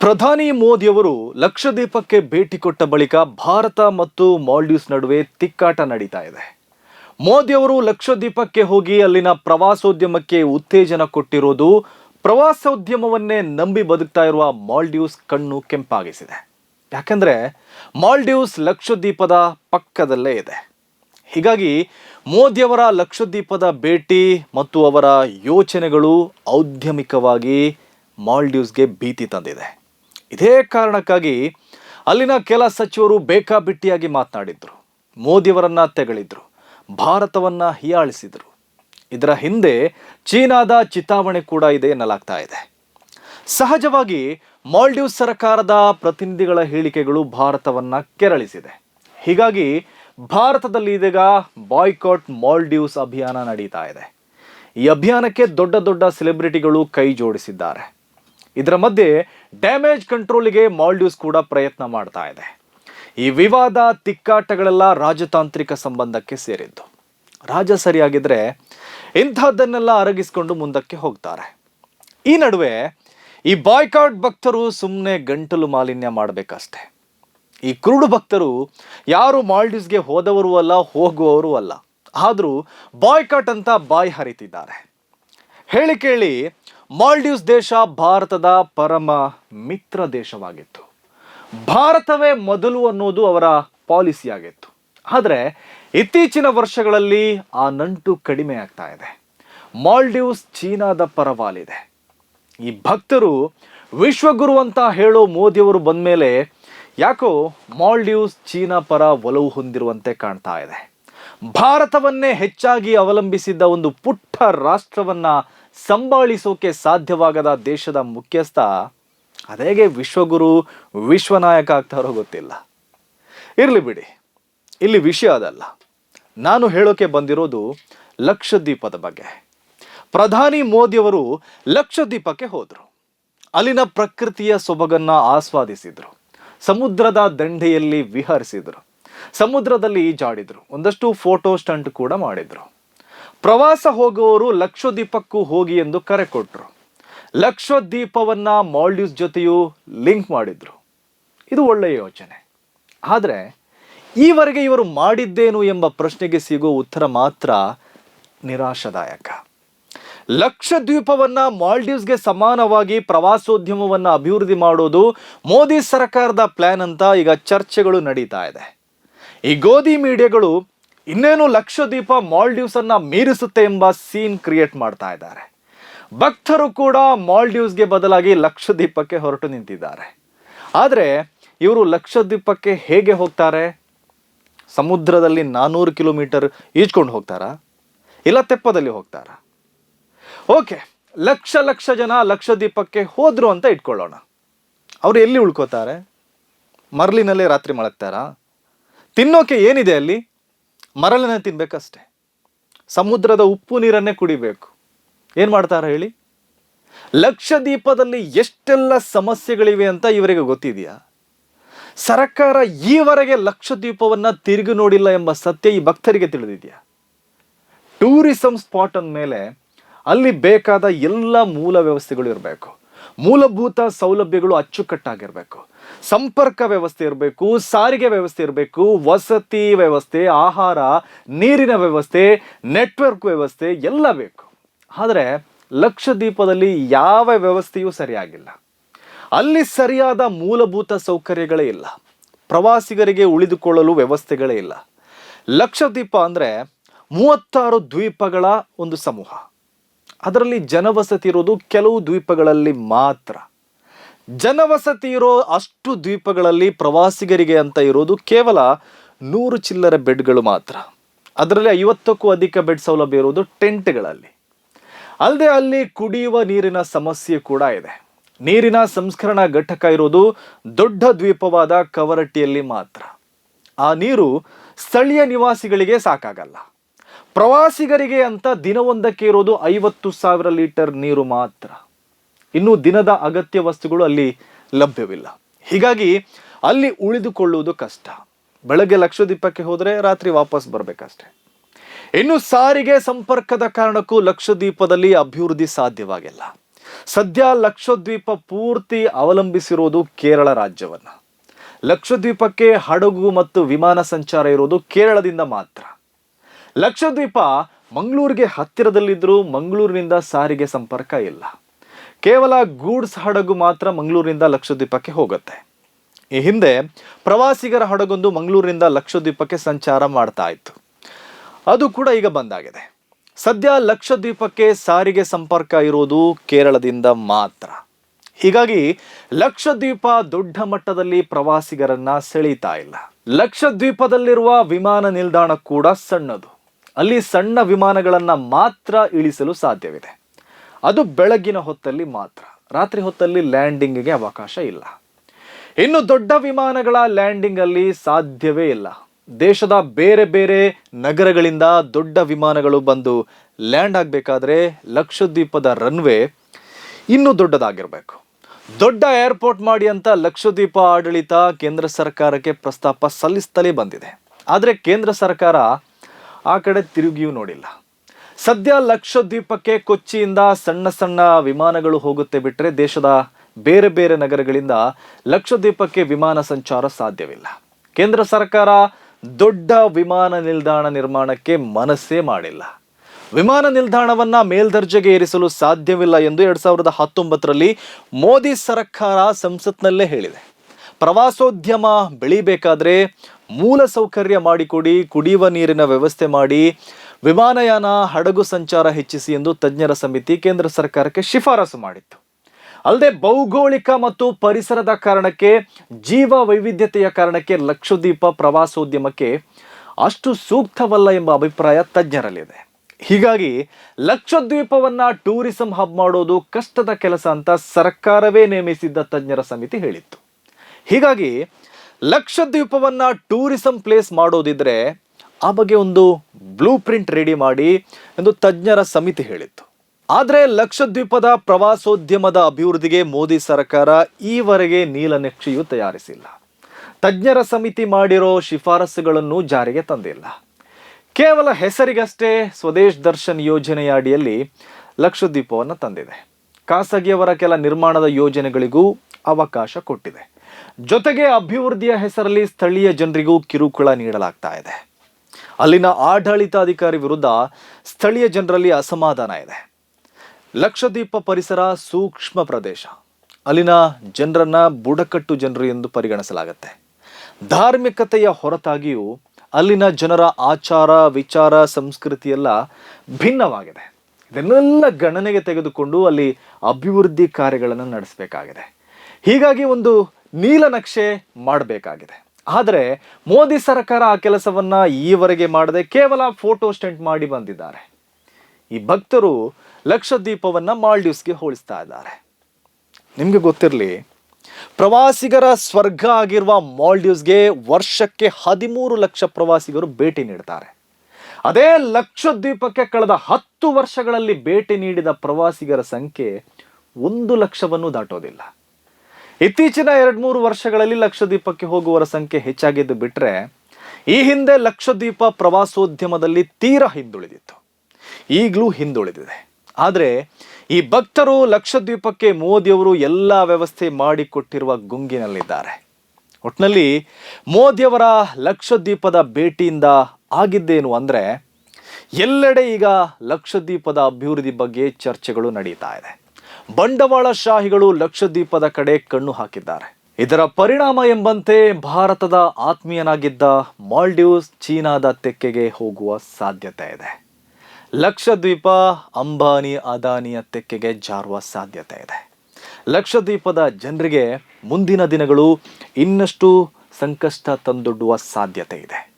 ಪ್ರಧಾನಿ ಮೋದಿಯವರು ಲಕ್ಷದ್ವೀಪಕ್ಕೆ ಭೇಟಿ ಕೊಟ್ಟ ಬಳಿಕ ಭಾರತ ಮತ್ತು ಮಾಲ್ಡೀವ್ಸ್ ನಡುವೆ ತಿಕ್ಕಾಟ ನಡೀತಾ ಇದೆ. ಮೋದಿಯವರು ಲಕ್ಷದ್ವೀಪಕ್ಕೆ ಹೋಗಿ ಅಲ್ಲಿನ ಪ್ರವಾಸೋದ್ಯಮಕ್ಕೆ ಉತ್ತೇಜನ ಕೊಟ್ಟಿರೋದು ಪ್ರವಾಸೋದ್ಯಮವನ್ನೇ ನಂಬಿ ಬದುಕ್ತಾ ಇರುವ ಮಾಲ್ಡೀವ್ಸ್ ಕಣ್ಣು ಕೆಂಪಾಗಿಸಿದೆ. ಯಾಕಂದ್ರೆ ಮಾಲ್ಡೀವ್ಸ್ ಲಕ್ಷದ್ವೀಪದ ಪಕ್ಕದಲ್ಲೇ ಇದೆ. ಹೀಗಾಗಿ ಮೋದಿಯವರ ಲಕ್ಷದ್ವೀಪದ ಭೇಟಿ ಮತ್ತು ಅವರ ಯೋಚನೆಗಳು ಔದ್ಯಮಿಕವಾಗಿ ಮಾಲ್ಡೀವ್ಸ್ಗೆ ಭೀತಿ ತಂದಿದೆ. ಇದೇ ಕಾರಣಕ್ಕಾಗಿ ಅಲ್ಲಿನ ಕೆಲ ಸಚಿವರು ಬೇಕಾಬಿಟ್ಟಿಯಾಗಿ ಮಾತನಾಡಿದ್ರು. ಮೋದಿಯವರನ್ನ ತೆಗಳಿದ್ರು. ಭಾರತವನ್ನ ಹೀಯಾಳಿಸಿದರು. ಇದರ ಹಿಂದೆ ಚೀನಾದ ಚಿತಾವಣೆ ಕೂಡ ಇದೆ ಎನ್ನಲಾಗ್ತಾ ಇದೆ. ಸಹಜವಾಗಿ ಮಾಲ್ಡೀವ್ಸ್ ಸರ್ಕಾರದ ಪ್ರತಿನಿಧಿಗಳ ಹೇಳಿಕೆಗಳು ಭಾರತವನ್ನ ಕೆರಳಿಸಿದೆ. ಹೀಗಾಗಿ ಭಾರತದಲ್ಲಿ ಇದೀಗ ಬಾಯ್ಕಾಟ್ ಮಾಲ್ಡೀವ್ಸ್ ಅಭಿಯಾನ ನಡೀತಾ ಇದೆ. ಈ ಅಭಿಯಾನಕ್ಕೆ ದೊಡ್ಡ ದೊಡ್ಡ ಸೆಲೆಬ್ರಿಟಿಗಳು ಕೈ ಜೋಡಿಸಿದ್ದಾರೆ. ಇದರ ಮಧ್ಯೆ ಡ್ಯಾಮೇಜ್ ಕಂಟ್ರೋಲ್ಗೆ ಮಾಲ್ಡೀವ್ಸ್ ಕೂಡ ಪ್ರಯತ್ನ ಮಾಡ್ತಾ ಇದೆ. ಈ ವಿವಾದ, ತಿಕ್ಕಾಟಗಳೆಲ್ಲ ರಾಜತಾಂತ್ರಿಕ ಸಂಬಂಧಕ್ಕೆ ಸೇರಿದ್ದು. ರಾಜ ಸರಿಯಾಗಿದ್ರೆ ಇಂಥದ್ದನ್ನೆಲ್ಲ ಅರಗಿಸ್ಕೊಂಡು ಮುಂದಕ್ಕೆ ಹೋಗ್ತಾರೆ. ಈ ನಡುವೆ ಈ ಬಾಯ್ಕಾಟ್ ಭಕ್ತರು ಸುಮ್ಮನೆ ಗಂಟಲು ಮಾಲಿನ್ಯ ಮಾಡಬೇಕಷ್ಟೆ. ಈ ಕುರುಡು ಭಕ್ತರು ಯಾರು ಮಾಲ್ಡೀವ್ಸ್ಗೆ ಹೋದವರು ಅಲ್ಲ, ಹೋಗುವವರು ಅಲ್ಲ. ಆದರೂ ಬಾಯ್ಕಾಟ್ ಅಂತ ಬಾಯಿ ಹರಿತಿದ್ದಾರೆ. ಹೇಳಿ ಕೇಳಿ ಮಾಲ್ಡೀವ್ಸ್ ದೇಶ ಭಾರತದ ಪರಮ ಮಿತ್ರ ದೇಶವಾಗಿತ್ತು. ಭಾರತವೇ ಮೊದಲು ಅನ್ನೋದು ಅವರ ಪಾಲಿಸಿ ಆಗಿತ್ತು ಆದರೆ ಇತ್ತೀಚಿನ ವರ್ಷಗಳಲ್ಲಿ ಆ ನಂಟು ಕಡಿಮೆ ಆಗ್ತಾ ಇದೆ. ಮಾಲ್ಡೀವ್ಸ್ ಚೀನಾದ ಪರವಾಲಿದೆ. ಈ ಭಕ್ತರು ವಿಶ್ವಗುರು ಅಂತ ಹೇಳೋ ಮೋದಿಯವರು ಬಂದ್ಮೇಲೆ ಯಾಕೋ ಮಾಲ್ಡೀವ್ಸ್ ಚೀನಾ ಪರ ಒಲವು ಹೊಂದಿರುವಂತೆ ಕಾಣ್ತಾ ಇದೆ. ಭಾರತವನ್ನೇ ಹೆಚ್ಚಾಗಿ ಅವಲಂಬಿಸಿದ್ದ ಒಂದು ಪುಟ್ಟ ರಾಷ್ಟ್ರವನ್ನ ಸಂಭಾಳಿಸೋಕೆ ಸಾಧ್ಯವಾಗದ ದೇಶದ ಮುಖ್ಯಸ್ಥ ಅದೇಗೆ ವಿಶ್ವಗುರು, ವಿಶ್ವನಾಯಕ ಆಗ್ತಾರೋ ಗೊತ್ತಿಲ್ಲ. ಇರಲಿ ಬಿಡಿ, ಇಲ್ಲಿ ವಿಷಯ ಅದಲ್ಲ. ನಾನು ಹೇಳೋಕೆ ಬಂದಿರೋದು ಲಕ್ಷದ್ವೀಪದ ಬಗ್ಗೆ. ಪ್ರಧಾನಿ ಮೋದಿಯವರು ಲಕ್ಷದ್ವೀಪಕ್ಕೆ ಹೋದರು. ಅಲ್ಲಿನ ಪ್ರಕೃತಿಯ ಸೊಬಗನ್ನು ಆಸ್ವಾದಿಸಿದರು. ಸಮುದ್ರದ ದಂಡೆಯಲ್ಲಿ ವಿಹರಿಸಿದ್ರು. ಸಮುದ್ರದಲ್ಲಿ ಜಾಡಿದರು. ಒಂದಷ್ಟು ಫೋಟೋ ಸ್ಟಂಟ್ ಕೂಡ ಮಾಡಿದ್ರು. ಪ್ರವಾಸ ಹೋಗುವವರು ಲಕ್ಷದ್ವೀಪಕ್ಕೂ ಹೋಗಿ ಎಂದು ಕರೆ ಕೊಟ್ಟರು ಲಕ್ಷದ್ವೀಪವನ್ನ ಮಾಲ್ಡೀವ್ಸ್ ಜೊತೆಯೂ ಲಿಂಕ್ ಮಾಡಿದ್ರು. ಇದು ಒಳ್ಳೆಯ ಯೋಚನೆ. ಆದರೆ, ಈವರೆಗೆ ಇವರು ಮಾಡಿದ್ದೇನು ಎಂಬ ಪ್ರಶ್ನೆಗೆ ಸಿಗುವ ಉತ್ತರ ಮಾತ್ರ ನಿರಾಶಾದಾಯಕ. ಲಕ್ಷದ್ವೀಪವನ್ನು ಮಾಲ್ಡೀವ್ಸ್ಗೆ ಸಮಾನವಾಗಿ ಪ್ರವಾಸೋದ್ಯಮವನ್ನ ಅಭಿವೃದ್ಧಿ ಮಾಡೋದು ಮೋದಿ ಸರ್ಕಾರದ ಪ್ಲಾನ್ ಅಂತ ಈಗ ಚರ್ಚೆಗಳು ನಡೀತಾ ಇದೆ. ಈ ಗೋಧಿ ಮೀಡಿಯಾಗಳು ಇನ್ನೇನು ಲಕ್ಷದ್ವೀಪ ಮಾಲ್ಡೀವ್ಸನ್ನು ಮೀರಿಸುತ್ತೆ ಎಂಬ ಸೀನ್ ಕ್ರಿಯೇಟ್ ಮಾಡ್ತಾ ಇದ್ದಾರೆ. ಭಕ್ತರು ಕೂಡ ಮಾಲ್ಡೀವ್ಸ್ಗೆ ಬದಲಾಗಿ ಲಕ್ಷದ್ವೀಪಕ್ಕೆ ಹೊರಟು ನಿಂತಿದ್ದಾರೆ. ಆದರೆ ಇವರು ಲಕ್ಷದ್ವೀಪಕ್ಕೆ ಹೇಗೆ ಹೋಗ್ತಾರೆ? ಸಮುದ್ರದಲ್ಲಿ ನಾನ್ನೂರು ಕಿಲೋಮೀಟರ್ ಈಜ್ಕೊಂಡು ಹೋಗ್ತಾರಾ? ಇಲ್ಲ ತೆಪ್ಪದಲ್ಲಿ ಹೋಗ್ತಾರಾ? ಓಕೆ, ಲಕ್ಷ ಲಕ್ಷ ಜನ ಲಕ್ಷದ್ವೀಪಕ್ಕೆ ಹೋದ್ರು ಅಂತ ಇಟ್ಕೊಳ್ಳೋಣ. ಅವರು ಎಲ್ಲಿ ಉಳ್ಕೋತಾರೆ? ಮರಳಿನಲ್ಲೇ ರಾತ್ರಿ ಮಲಗ್ತಾರಾ? ತಿನ್ನೋಕೆ ಏನಿದೆ ಅಲ್ಲಿ? ಮರಳನ್ನ ತಿನ್ಬೇಕಷ್ಟೆ. ಸಮುದ್ರದ ಉಪ್ಪು ನೀರನ್ನೇ ಕುಡಿಬೇಕು. ಏನು ಮಾಡ್ತಾರ ಹೇಳಿ? ಲಕ್ಷದ್ವೀಪದಲ್ಲಿ ಎಷ್ಟೆಲ್ಲ ಸಮಸ್ಯೆಗಳಿವೆ ಅಂತ ಇವರಿಗೆ ಗೊತ್ತಿದೆಯಾ? ಸರ್ಕಾರ ಈವರೆಗೆ ಲಕ್ಷದ್ವೀಪವನ್ನ ತಿರುಗಿ ನೋಡಿಲ್ಲ ಎಂಬ ಸತ್ಯ ಈ ಭಕ್ತರಿಗೆ ತಿಳಿದಿದೆಯಾ? ಟೂರಿಸಂ ಸ್ಪಾಟ್ ಅಂದಮೇಲೆ ಅಲ್ಲಿ ಬೇಕಾದ ಎಲ್ಲ ಮೂಲ ವ್ಯವಸ್ಥೆಗಳು ಇರಬೇಕು. ಮೂಲಭೂತ ಸೌಲಭ್ಯಗಳು ಅಚ್ಚುಕಟ್ಟಾಗಿರಬೇಕು. ಸಂಪರ್ಕ ವ್ಯವಸ್ಥೆ ಇರಬೇಕು, ಸಾರಿಗೆ ವ್ಯವಸ್ಥೆ ಇರಬೇಕು, ವಸತಿ ವ್ಯವಸ್ಥೆ, ಆಹಾರ, ನೀರಿನ ವ್ಯವಸ್ಥೆ, ನೆಟ್ವರ್ಕ್ ವ್ಯವಸ್ಥೆ ಎಲ್ಲ ಬೇಕು. ಆದರೆ ಲಕ್ಷದ್ವೀಪದಲ್ಲಿ ಯಾವ ವ್ಯವಸ್ಥೆಯೂ ಸರಿಯಾಗಿಲ್ಲ. ಅಲ್ಲಿ ಸರಿಯಾದ ಮೂಲಭೂತ ಸೌಕರ್ಯಗಳೇ ಇಲ್ಲ. ಪ್ರವಾಸಿಗರಿಗೆ ಉಳಿದುಕೊಳ್ಳಲು ವ್ಯವಸ್ಥೆಗಳೇ ಇಲ್ಲ. ಲಕ್ಷದ್ವೀಪ ಅಂದರೆ ಮೂವತ್ತಾರು ದ್ವೀಪಗಳ ಒಂದು ಸಮೂಹ. ಅದರಲ್ಲಿ ಜನವಸತಿ ಇರೋದು ಕೆಲವು ದ್ವೀಪಗಳಲ್ಲಿ ಮಾತ್ರ. ಜನವಸತಿ ಇರೋ ಅಷ್ಟು ದ್ವೀಪಗಳಲ್ಲಿ ಪ್ರವಾಸಿಗರಿಗೆ ಅಂತ ಇರೋದು ಕೇವಲ ನೂರು ಚಿಲ್ಲರೆ ಬೆಡ್ಗಳು ಮಾತ್ರ. ಅದರಲ್ಲಿ ಐವತ್ತಕ್ಕೂ ಅಧಿಕ ಬೆಡ್ ಸೌಲಭ್ಯ ಇರೋದು ಟೆಂಟ್ಗಳಲ್ಲಿ. ಅಲ್ಲದೆ ಅಲ್ಲಿ ಕುಡಿಯುವ ನೀರಿನ ಸಮಸ್ಯೆ ಕೂಡ ಇದೆ. ನೀರಿನ ಸಂಸ್ಕರಣಾ ಘಟಕ ಇರೋದು ದೊಡ್ಡ ದ್ವೀಪವಾದ ಕವರಟ್ಟಿಯಲ್ಲಿ ಮಾತ್ರ. ಆ ನೀರು ಸ್ಥಳೀಯ ನಿವಾಸಿಗಳಿಗೆ ಸಾಕಾಗಲ್ಲ. ಪ್ರವಾಸಿಗರಿಗೆ ಅಂತ ದಿನವೊಂದಕ್ಕೆ ಇರೋದು ಐವತ್ತು ಸಾವಿರ ಲೀಟರ್ ನೀರು ಮಾತ್ರ. ಇನ್ನು ದಿನದ ಅಗತ್ಯ ವಸ್ತುಗಳು ಅಲ್ಲಿ ಲಭ್ಯವಿಲ್ಲ. ಹೀಗಾಗಿ ಅಲ್ಲಿ ಉಳಿದುಕೊಳ್ಳುವುದು ಕಷ್ಟ. ಬೆಳಗ್ಗೆ ಲಕ್ಷದ್ವೀಪಕ್ಕೆ ಹೋದರೆ ರಾತ್ರಿ ವಾಪಸ್ ಬರಬೇಕಷ್ಟೆ. ಇನ್ನು ಸಾರಿಗೆ ಸಂಪರ್ಕದ ಕಾರಣಕ್ಕೂ ಲಕ್ಷದ್ವೀಪದಲ್ಲಿ ಅಭಿವೃದ್ಧಿ ಸಾಧ್ಯವಾಗಿಲ್ಲ. ಸದ್ಯ ಲಕ್ಷದ್ವೀಪ ಪೂರ್ತಿ ಅವಲಂಬಿಸಿರೋದು ಕೇರಳ ರಾಜ್ಯವನ್ನು. ಲಕ್ಷದ್ವೀಪಕ್ಕೆ ಹಡಗು ಮತ್ತು ವಿಮಾನ ಸಂಚಾರ ಇರೋದು ಕೇರಳದಿಂದ ಮಾತ್ರ. ಲಕ್ಷದ್ವೀಪ ಮಂಗಳೂರಿಗೆ ಹತ್ತಿರದಲ್ಲಿದ್ದರೂ ಮಂಗಳೂರಿನಿಂದ ಸಾರಿಗೆ ಸಂಪರ್ಕ ಇಲ್ಲ. ಕೇವಲ ಗೂಡ್ಸ್ ಹಡಗು ಮಾತ್ರ ಮಂಗಳೂರಿನಿಂದ ಲಕ್ಷದ್ವೀಪಕ್ಕೆ ಹೋಗುತ್ತೆ. ಈ ಹಿಂದೆ ಪ್ರವಾಸಿಗರ ಹಡಗೊಂದು ಮಂಗಳೂರಿನಿಂದ ಲಕ್ಷದ್ವೀಪಕ್ಕೆ ಸಂಚಾರ ಮಾಡ್ತಾ ಇತ್ತು. ಅದು ಕೂಡ ಈಗ ಬಂದಾಗಿದೆ. ಸದ್ಯ ಲಕ್ಷದ್ವೀಪಕ್ಕೆ ಸಾರಿಗೆ ಸಂಪರ್ಕ ಇರೋದು ಕೇರಳದಿಂದ ಮಾತ್ರ. ಹೀಗಾಗಿ ಲಕ್ಷದ್ವೀಪ ದೊಡ್ಡ ಮಟ್ಟದಲ್ಲಿ ಪ್ರವಾಸಿಗರನ್ನ ಸೆಳೀತಾ ಇಲ್ಲ. ಲಕ್ಷದ್ವೀಪದಲ್ಲಿರುವ ವಿಮಾನ ನಿಲ್ದಾಣ ಕೂಡ ಸಣ್ಣದು. ಅಲ್ಲಿ ಸಣ್ಣ ವಿಮಾನಗಳನ್ನು ಮಾತ್ರ ಇಳಿಸಲು ಸಾಧ್ಯವಿದೆ. ಅದು ಬೆಳಗಿನ ಹೊತ್ತಲ್ಲಿ ಮಾತ್ರ. ರಾತ್ರಿ ಹೊತ್ತಲ್ಲಿ ಲ್ಯಾಂಡಿಂಗ್ಗೆ ಅವಕಾಶ ಇಲ್ಲ. ಇನ್ನು ದೊಡ್ಡ ವಿಮಾನಗಳ ಲ್ಯಾಂಡಿಂಗ್ ಅಲ್ಲಿ ಸಾಧ್ಯವೇ ಇಲ್ಲ. ದೇಶದ ಬೇರೆ ಬೇರೆ ನಗರಗಳಿಂದ ದೊಡ್ಡ ವಿಮಾನಗಳು ಬಂದು ಲ್ಯಾಂಡ್ ಆಗಬೇಕಾದ್ರೆ ಲಕ್ಷದ್ವೀಪದ ರನ್ವೇ ಇನ್ನೂ ದೊಡ್ಡದಾಗಿರಬೇಕು. ದೊಡ್ಡ ಏರ್ಪೋರ್ಟ್ ಮಾಡಿ ಅಂತ ಲಕ್ಷದ್ವೀಪ ಆಡಳಿತ ಕೇಂದ್ರ ಸರ್ಕಾರಕ್ಕೆ ಪ್ರಸ್ತಾಪ ಸಲ್ಲಿಸ್ತಲೇ ಬಂದಿದೆ. ಆದರೆ ಕೇಂದ್ರ ಸರ್ಕಾರ ಆ ಕಡೆ ತಿರುಗಿಯೂ ನೋಡಿಲ್ಲ. ಸದ್ಯ ಲಕ್ಷದ್ವೀಪಕ್ಕೆ ಕೊಚ್ಚಿಯಿಂದ ಸಣ್ಣ ಸಣ್ಣ ವಿಮಾನಗಳು ಹೋಗುತ್ತೆ ಬಿಟ್ಟರೆ ದೇಶದ ಬೇರೆ ಬೇರೆ ನಗರಗಳಿಂದ ಲಕ್ಷದ್ವೀಪಕ್ಕೆ ವಿಮಾನ ಸಂಚಾರ ಸಾಧ್ಯವಿಲ್ಲ. ಕೇಂದ್ರ ಸರ್ಕಾರ ದೊಡ್ಡ ವಿಮಾನ ನಿಲ್ದಾಣ ನಿರ್ಮಾಣಕ್ಕೆ ಮನಸ್ಸೇ ಮಾಡಿಲ್ಲ. ವಿಮಾನ ನಿಲ್ದಾಣವನ್ನ ಮೇಲ್ದರ್ಜೆಗೆ ಏರಿಸಲು ಸಾಧ್ಯವಿಲ್ಲ ಎಂದು ಎರಡ್ ಸಾವಿರದ ಹತ್ತೊಂಬತ್ತರಲ್ಲಿ ಮೋದಿ ಸರ್ಕಾರ ಸಂಸತ್ನಲ್ಲೇ ಹೇಳಿದೆ. ಪ್ರವಾಸೋದ್ಯಮ ಬೆಳಿಬೇಕಾದ್ರೆ ಮೂಲ ಸೌಕರ್ಯ ಮಾಡಿಕೊಡಿ, ಕುಡಿಯುವ ನೀರಿನ ವ್ಯವಸ್ಥೆ ಮಾಡಿ, ವಿಮಾನಯಾನ, ಹಡಗು ಸಂಚಾರ ಹೆಚ್ಚಿಸಿ ಎಂದು ತಜ್ಞರ ಸಮಿತಿ ಕೇಂದ್ರ ಸರ್ಕಾರಕ್ಕೆ ಶಿಫಾರಸು ಮಾಡಿತ್ತು. ಅಲ್ಲದೆ ಭೌಗೋಳಿಕ ಮತ್ತು ಪರಿಸರದ ಕಾರಣಕ್ಕೆ ಜೀವ ವೈವಿಧ್ಯತೆಯ ಕಾರಣಕ್ಕೆ ಲಕ್ಷದ್ವೀಪ ಪ್ರವಾಸೋದ್ಯಮಕ್ಕೆ ಅಷ್ಟು ಸೂಕ್ತವಲ್ಲ ಎಂಬ ಅಭಿಪ್ರಾಯ ತಜ್ಞರಲ್ಲಿದೆ. ಹೀಗಾಗಿ ಲಕ್ಷದ್ವೀಪವನ್ನ ಟೂರಿಸಂ ಹಬ್ ಮಾಡೋದು ಕಷ್ಟದ ಕೆಲಸ ಅಂತ ಸರ್ಕಾರವೇ ನೇಮಿಸಿದ್ದ ತಜ್ಞರ ಸಮಿತಿ ಹೇಳಿತ್ತು. ಹೀಗಾಗಿ ಲಕ್ಷದ್ವೀಪವನ್ನು ಟೂರಿಸಂ ಪ್ಲೇಸ್ ಮಾಡೋದಿದ್ರೆ ಆ ಬಗ್ಗೆ ಒಂದು ಬ್ಲೂ ಪ್ರಿಂಟ್ ರೆಡಿ ಮಾಡಿ ಎಂದು ತಜ್ಞರ ಸಮಿತಿ ಹೇಳಿತ್ತು. ಆದರೆ ಲಕ್ಷದ್ವೀಪದ ಪ್ರವಾಸೋದ್ಯಮದ ಅಭಿವೃದ್ಧಿಗೆ ಮೋದಿ ಸರ್ಕಾರ ಈವರೆಗೆ ನೀಲನಕ್ಷೆಯು ತಯಾರಿಸಿಲ್ಲ. ತಜ್ಞರ ಸಮಿತಿ ಮಾಡಿರೋ ಶಿಫಾರಸುಗಳನ್ನು ಜಾರಿಗೆ ತಂದಿಲ್ಲ. ಕೇವಲ ಹೆಸರಿಗಷ್ಟೇ ಸ್ವದೇಶ್ ದರ್ಶನ್ ಯೋಜನೆಯ ಅಡಿಯಲ್ಲಿ ಲಕ್ಷದ್ವೀಪವನ್ನು ತಂದಿದೆ. ಖಾಸಗಿಯವರ ಕೆಲ ನಿರ್ಮಾಣದ ಯೋಜನೆಗಳಿಗೂ ಅವಕಾಶ ಕೊಟ್ಟಿದೆ. ಜೊತೆಗೆ ಅಭಿವೃದ್ಧಿಯ ಹೆಸರಲ್ಲಿ ಸ್ಥಳೀಯ ಜನರಿಗೂ ಕಿರುಕುಳ ನೀಡಲಾಗ್ತಾ ಇದೆ. ಅಲ್ಲಿನ ಆಡಳಿತಾಧಿಕಾರಿ ವಿರುದ್ಧ ಸ್ಥಳೀಯ ಜನರಲ್ಲಿ ಅಸಮಾಧಾನ ಇದೆ. ಲಕ್ಷದ್ವೀಪ ಪರಿಸರ ಸೂಕ್ಷ್ಮ ಪ್ರದೇಶ. ಅಲ್ಲಿನ ಜನರನ್ನ ಬುಡಕಟ್ಟು ಜನರು ಎಂದು ಪರಿಗಣಿಸಲಾಗುತ್ತೆ. ಧಾರ್ಮಿಕತೆಯ ಹೊರತಾಗಿಯೂ ಅಲ್ಲಿನ ಜನರ ಆಚಾರ, ವಿಚಾರ, ಸಂಸ್ಕೃತಿ ಎಲ್ಲ ಭಿನ್ನವಾಗಿದೆ. ಇದನ್ನೆಲ್ಲ ಗಣನೆಗೆ ತೆಗೆದುಕೊಂಡು ಅಲ್ಲಿ ಅಭಿವೃದ್ಧಿ ಕಾರ್ಯಗಳನ್ನು ನಡೆಸಬೇಕಾಗಿದೆ. ಹೀಗಾಗಿ ಒಂದು ನೀಲನಕ್ಷೆ ಮಾಡಬೇಕಾಗಿದೆ. ಆದರೆ ಮೋದಿ ಸರ್ಕಾರ ಆ ಕೆಲಸವನ್ನ ಈವರೆಗೆ ಮಾಡದೆ ಕೇವಲ ಫೋಟೋ ಸ್ಟೆಂಟ್ ಮಾಡಿ ಬಂದಿದ್ದಾರೆ. ಈ ಭಕ್ತರು ಲಕ್ಷದ್ವೀಪವನ್ನ ಮಾಲ್ಡೀವ್ಸ್ಗೆ ಹೋಲಿಸ್ತಾ ಇದ್ದಾರೆ. ನಿಮಗೆ ಗೊತ್ತಿರಲಿ, ಪ್ರವಾಸಿಗರ ಸ್ವರ್ಗ ಆಗಿರುವ ಮಾಲ್ಡೀವ್ಸ್ಗೆ ವರ್ಷಕ್ಕೆ ಹದಿಮೂರು ಲಕ್ಷ ಪ್ರವಾಸಿಗರು ಭೇಟಿ ನೀಡ್ತಾರೆ. ಅದೇ ಲಕ್ಷದ್ವೀಪಕ್ಕೆ ಕಳೆದ ಹತ್ತು ವರ್ಷಗಳಲ್ಲಿ ಭೇಟಿ ನೀಡಿದ ಪ್ರವಾಸಿಗರ ಸಂಖ್ಯೆ ಒಂದು ಲಕ್ಷವನ್ನು ದಾಟೋದಿಲ್ಲ. ಇತ್ತೀಚಿನ ಎರಡು ಮೂರು ವರ್ಷಗಳಲ್ಲಿ ಲಕ್ಷದ್ವೀಪಕ್ಕೆ ಹೋಗುವವರ ಸಂಖ್ಯೆ ಹೆಚ್ಚಾಗಿದ್ದು ಬಿಟ್ಟರೆ ಈ ಹಿಂದೆ ಲಕ್ಷದ್ವೀಪ ಪ್ರವಾಸೋದ್ಯಮದಲ್ಲಿ ತೀರಾ ಹಿಂದುಳಿದಿತ್ತು. ಈಗಲೂ ಹಿಂದುಳಿದಿದೆ. ಆದರೆ, ಈ ಭಕ್ತರು ಲಕ್ಷದ್ವೀಪಕ್ಕೆ ಮೋದಿಯವರು ಎಲ್ಲ ವ್ಯವಸ್ಥೆ ಮಾಡಿಕೊಟ್ಟಿರುವ ಗುಂಗಿನಲ್ಲಿದ್ದಾರೆ. ಒಟ್ಟಿನಲ್ಲಿ ಮೋದಿಯವರ ಲಕ್ಷದ್ವೀಪದ ಭೇಟಿಯಿಂದ ಆಗಿದ್ದೇನು ಅಂದರೆ, ಎಲ್ಲೆಡೆ ಈಗ ಲಕ್ಷದ್ವೀಪದ ಅಭಿವೃದ್ಧಿ ಬಗ್ಗೆ ಚರ್ಚೆಗಳು ನಡೀತಾ ಇದೆ. ಬಂಡವಾಳಶಾಹಿಗಳು ಲಕ್ಷದ್ವೀಪದ ಕಡೆ ಕಣ್ಣು ಹಾಕಿದ್ದಾರೆ. ಇದರ ಪರಿಣಾಮ ಎಂಬಂತೆ ಭಾರತದ ಆತ್ಮೀಯನಾಗಿದ್ದ ಮಾಲ್ಡೀವ್ಸ್ ಚೀನಾದ ತೆಕ್ಕೆಗೆ ಹೋಗುವ ಸಾಧ್ಯತೆ ಇದೆ. ಲಕ್ಷದ್ವೀಪ, ಅಂಬಾನಿ, ಅದಾನಿಯ ತೆಕ್ಕೆಗೆ ಜಾರುವ ಸಾಧ್ಯತೆ ಇದೆ. ಲಕ್ಷದ್ವೀಪದ ಜನರಿಗೆ ಮುಂದಿನ ದಿನಗಳು ಇನ್ನಷ್ಟು ಸಂಕಷ್ಟ ತಂದೊಡ್ಡುವ ಸಾಧ್ಯತೆ ಇದೆ.